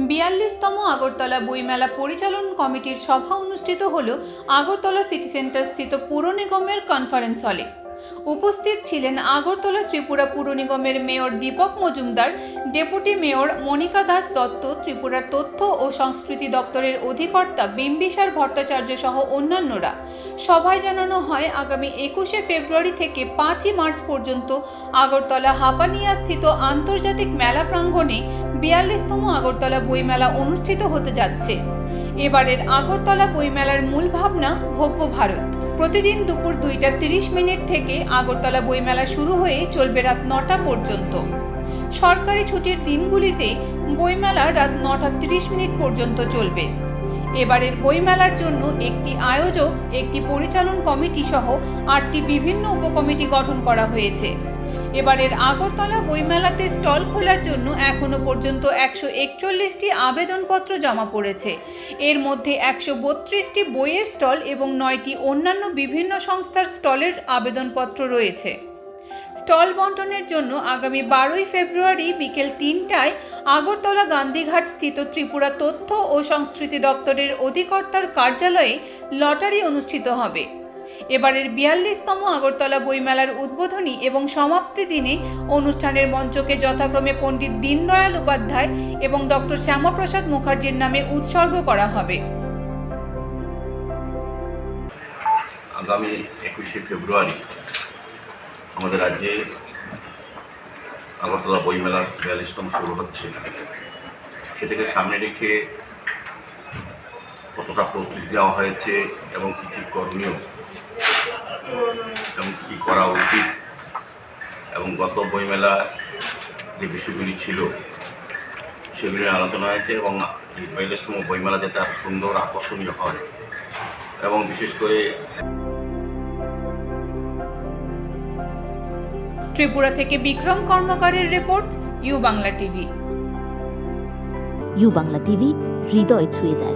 বিয়াল্লিশতম আগরতলা বইমেলা পরিচালন কমিটির সভা অনুষ্ঠিত হল আগরতলা সিটি সেন্টার স্থিত পুর নিগমের কনফারেন্স হলে উপস্থিত ছিলেন আগরতলা ত্রিপুরা পুর নিগমের mayor Dipak Majumdar, deputy mayor Monika Das Dutta ত্রিপুরার তথ্য ও সংস্কৃতি দপ্তরের অধিকর্তা বিম্বিসার ভট্টাচার্য সহ অন্যান্যরা। সভায় জানানো হয়, আগামী একুশে ফেব্রুয়ারি থেকে পাঁচই মার্চ পর্যন্ত আগরতলা হাপানিয়া স্থিত আন্তর্জাতিক মেলা প্রাঙ্গণে বিয়াল্লিশতম আগরতলা বইমেলা অনুষ্ঠিত হতে যাচ্ছে। এবারের আগরতলা বইমেলার মূল ভাবনা ভব্য ভারত। প্রতিদিন দুপুর দুইটা তিরিশ মিনিট থেকে আগরতলা বইমেলা শুরু হয়ে চলবে রাত নটা পর্যন্ত। সরকারি ছুটির দিনগুলিতে বইমেলা রাত নটা তিরিশ মিনিট পর্যন্ত চলবে। এবারের বইমেলার জন্য একটি আয়োজক, একটি পরিচালন কমিটি সহ আটটি বিভিন্ন উপকমিটি গঠন করা হয়েছে। এবারের আগরতলা বইমেলাতে স্টল খোলার জন্য এখনও পর্যন্ত একশো একচল্লিশটি আবেদনপত্র জমা পড়েছে। এর মধ্যে একশো বত্রিশটি বইয়ের স্টল এবং নয়টি অন্যান্য বিভিন্ন সংস্থার স্টলের আবেদনপত্র রয়েছে। স্টল বন্টনের জন্য আগামী বারোই ফেব্রুয়ারি বিকেল তিনটায় আগরতলা গান্ধীঘাট স্থিত ত্রিপুরা তথ্য ও সংস্কৃতি দপ্তরের অধিকর্তার কার্যালয়ে লটারি অনুষ্ঠিত হবে। এবারের বিয়াল্লিশতম আগরতলা বইমেলার উদ্বোধনী এবং সমাপ্তি দিনে অনুষ্ঠানের মঞ্চকে যথাক্রমে পণ্ডিত দীনদয়াল উপাধ্যায় এবং ডক্টর শ্যামাপ্রসাদ মুখার্জির নামে উৎসর্গ করা হবে। আগামী একুশে ফেব্রুয়ারি আমাদের রাজ্যে আগরতলা বইমেলার বিয়াল্লিশতম শুরু হচ্ছে। সেটাকে সামনে রেখে কতটা প্রস্তুতি নেওয়া হয়েছে এবং কী কী করণীয় করা উচিত। এবং গত বইমেলা যে বিষয়গুলি ছিল সেগুলি আলোচনা হয়েছে এবং এই বিয়াল্লিশতম বইমেলা যাতে আরও সুন্দর আকর্ষণীয় হয়। এবং বিশেষ করে ত্রিপুরা থেকে Bikram কর্মকারের report U Bangla TV. U Bangla TV হৃদয় ছুঁয়ে যায়।